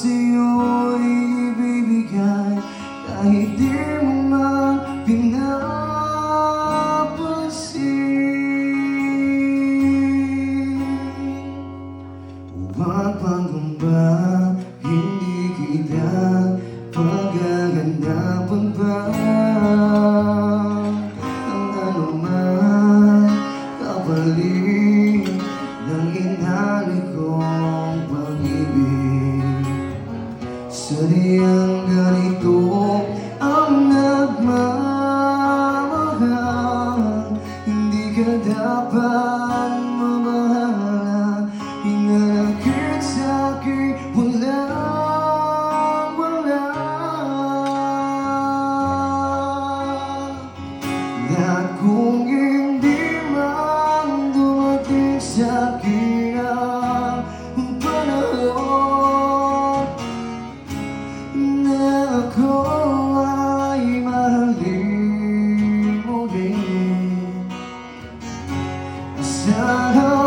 sa'yo ibibigay kahit di mo man pinapansin. Huwag pangamba, hindi kita pagaganapan ba? Ang anuman kapalit Sadyang ganito ang nagmamahal. Hindi ka dapat mamahala Inalakit sa'kin wala wala. Na kung hindi man dumating sa'kin ako mahalin muli. Sana buong